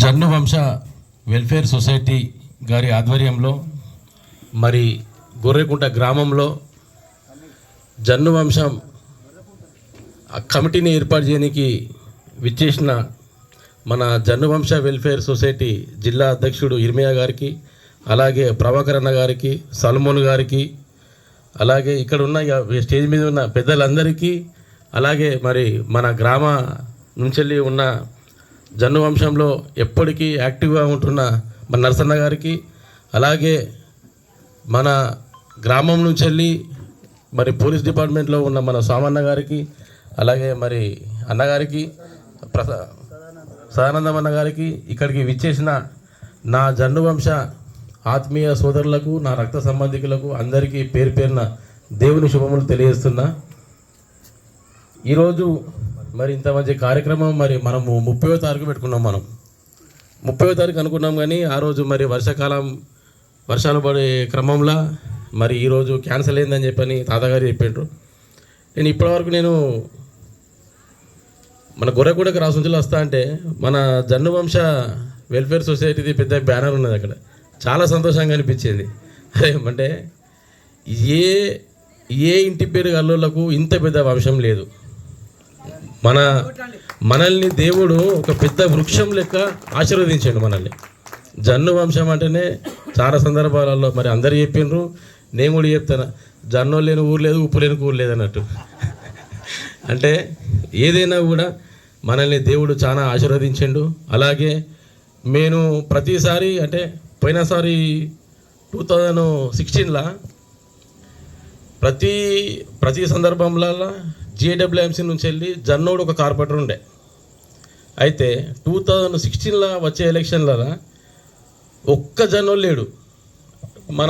జన్ను వంశ welfare society గారి ఆధ్వర్యంలో మరి గొర్రెకుంట గ్రామంలో జన్ను వంశం కమిటీని ఏర్పాటు చేయడానికి విచ్చేసిన మన జన్ను వంశ వెల్ఫేర్ సొసైటీ జిల్లా అధ్యక్షుడు ఇర్మియా గారికి అలాగే ప్రభాకర్ అన్న గారికి సల్మోన్ గారికి అలాగే ఇక్కడ ఉన్న స్టేజ్ మీద ఉన్న పెద్దలందరికీ అలాగే మరి మన గ్రామ నుంచి ఉన్న జన్ను వంశంలో ఎప్పటికీ యాక్టివ్గా ఉంటున్న మన నరసన్న గారికి అలాగే మన గ్రామం నుంచి వెళ్ళి మరి పోలీస్ డిపార్ట్మెంట్లో ఉన్న మన సామన్న గారికి అలాగే మరి అన్నగారికి ప్రసా సదానందం అన్న గారికి ఇక్కడికి విచ్చేసిన నా జన్ను వంశ ఆత్మీయ సోదరులకు నా రక్త సంబంధికులకు అందరికీ పేరు పేరున దేవుని శుభములు తెలియజేస్తున్నా. ఈరోజు మరి ఇంత మంచి కార్యక్రమం మరి మనము ముప్పై తారీఖు పెట్టుకున్నాం మనం. ముప్పై తారీఖు అనుకున్నాం కానీ ఆ రోజు మరి వర్షాకాలం వర్షాలు పడే క్రమంలో మరి ఈరోజు క్యాన్సిల్ అయిందని చెప్పని తాతగారు చెప్పిండ్రు నేను ఇప్పటివరకు నేను మన గొర్రెగూడకు రాసుంచులు వస్తా అంటే మన జన్ను వంశ వెల్ఫేర్ సొసైటీది పెద్ద బ్యానర్ ఉన్నది అక్కడ. చాలా సంతోషంగా అనిపించింది. అదేమంటే ఏ ఏ ఇంటి పేరు గల్లోలకు ఇంత పెద్ద వంశం లేదు. మన మనల్ని దేవుడు ఒక పెద్ద వృక్షం లెక్క ఆశీర్వదించాడు మనల్ని. జన్ను వంశం అంటేనే చాలా సందర్భాలలో మరి అందరు చెప్పిండ్రు నేను కూడా చెప్తాను. జన్ను లేని ఊరు లేదు ఉప్పు లేని ఊరు లేదు అన్నట్టు. అంటే ఏదైనా కూడా మనల్ని దేవుడు చాలా ఆశీర్వదించిండు. అలాగే నేను ప్రతిసారి అంటే పోయినసారి టూ థౌజండ్ సిక్స్టీన్లో ప్రతి ప్రతి సందర్భంలో జిఏడబ్ల్యూఎంసీ నుంచి వెళ్ళి జన్నోడు ఒక కార్పొరేటర్ ఉండే. అయితే టూ థౌజండ్ సిక్స్టీన్లో వచ్చే ఎలక్షన్లలో ఒక్క జన్నోడు లేడు. మన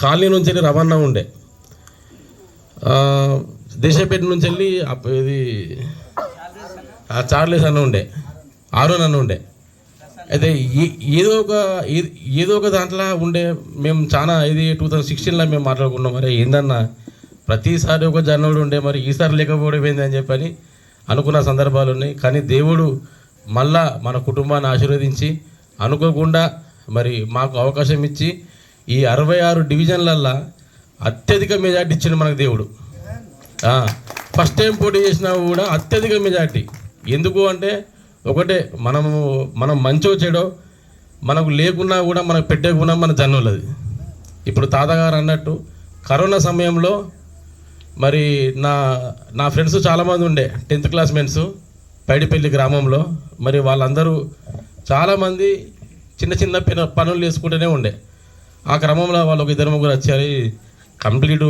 కాలనీ నుంచి వెళ్ళి రవాణా ఉండే. దేశపేట నుంచి వెళ్ళి ఇది చార్లెస్ అన్న ఉండే. ఆరోన్ అన్న ఉండే. అయితే ఏ- ఏదో ఒక ఏదో ఒక దాంట్లో ఉండే. మేము చాలా ఇది టూ థౌజండ్ సిక్స్టీన్లో మేము మాట్లాడుకున్నాం. మరి ఏందన్నా? ప్రతిసారి ఒక జనవరి ఉండే మరి ఈసారి లేకపోవడం ఏందని అని చెప్పని అనుకున్న సందర్భాలు ఉన్నాయి. కానీ దేవుడు మళ్ళా మన కుటుంబాన్ని ఆశీర్వదించి అనుకోకుండా మరి మాకు అవకాశం ఇచ్చి ఈ అరవై ఆరు డివిజన్లల్లో అత్యధిక మెజార్టీ ఇచ్చిండు మనకు దేవుడు. ఫస్ట్ టైం పోటీ చేసినా కూడా అత్యధిక మెజార్టీ. ఎందుకు అంటే ఒకటే మనము మనం మంచో చెడో మనకు లేకున్నా కూడా మనకు పెట్టే గుణం మన జన్మలది. ఇప్పుడు తాతగారు అన్నట్టు కరోనా సమయంలో మరి నా నా ఫ్రెండ్స్ చాలామంది ఉండే టెన్త్ క్లాస్ ఫ్రెండ్స్ పైడిపల్లి గ్రామంలో. మరి వాళ్ళందరూ చాలామంది చిన్న చిన్న పిన- పనులు చేసుకుంటూనే ఉండే. ఆ క్రమంలో వాళ్ళు ఒక ఇద్దరు ముగ్గురు వచ్చారు. కంప్లీట్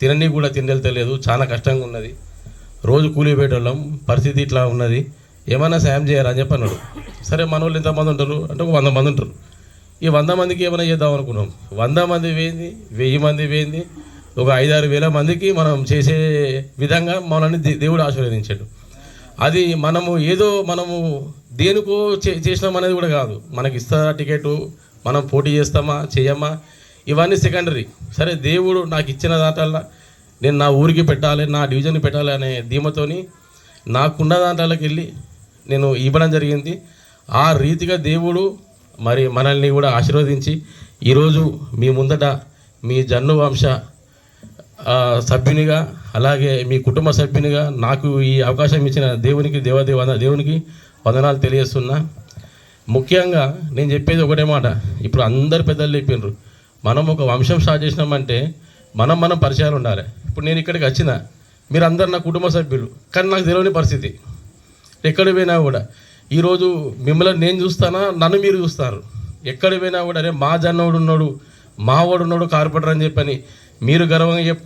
తినని కూడా తినలేదు చాలా కష్టంగా ఉన్నది. రోజు కూలి పరిస్థితి ఇట్లా ఉన్నది. ఏమైనా సాయం చేయాలని చెప్పి అన్నాడు. సరే మన వాళ్ళు ఎంతమంది ఉంటారు? అంటే ఒక వంద మంది ఉంటారు. ఈ వంద మందికి ఏమైనా చేద్దాం అనుకున్నాం. వంద మంది వేయింది వెయ్యి మంది వేయింది ఒక ఐదారు వేల మందికి మనం చేసే విధంగా మనల్ని దే- దేవుడు ఆశీర్వదించాడు. అది మనము ఏదో మనము దేనికో చే చేసినాం అనేది కూడా కాదు. మనకి ఇస్తారా టికెట్? మనం పోటీ చేస్తామా? చేయమా? ఇవన్నీ సెకండరీ. సరే దేవుడు నాకు ఇచ్చిన దాంట్లో నేను నా ఊరికి పెట్టాలి నా డివిజన్కి పెట్టాలి అనే ధీమతోని నాకున్న దాంట్లోకి వెళ్ళి నేను ఇవ్వడం జరిగింది. ఆ రీతిగా దేవుడు మరి మనల్ని కూడా ఆశీర్వదించి ఈరోజు మీ ముందట మీ జన్ను వంశ సభ్యునిగా అలాగే మీ కుటుంబ సభ్యునిగా నాకు ఈ అవకాశం ఇచ్చిన దేవునికి దేవదేవ దేవునికి వందనాలు తెలియజేస్తున్నా. ముఖ్యంగా నేను చెప్పేది ఒకటే మాట. ఇప్పుడు అందరు పెద్దలు చెప్పిండ్రు మనం ఒక వంశం స్టార్ట్ చేసినామంటే మనం మనం పరిచయాలు ఉండాలి. ఇప్పుడు నేను ఇక్కడికి వచ్చిన మీరు అందరు నా కుటుంబ సభ్యులు కానీ నాకు తెలియని పరిస్థితి. ఎక్కడ పోయినా కూడా. ఈరోజు మిమ్మల్ని నేను చూస్తానా? నన్ను మీరు చూస్తారు. ఎక్కడ పోయినా కూడా అరే మా జన్నోడు ఉన్నాడు మా వాడు ఉన్నాడు కార్పొరేటర్ అని చెప్పని మీరు గర్వంగా చెప్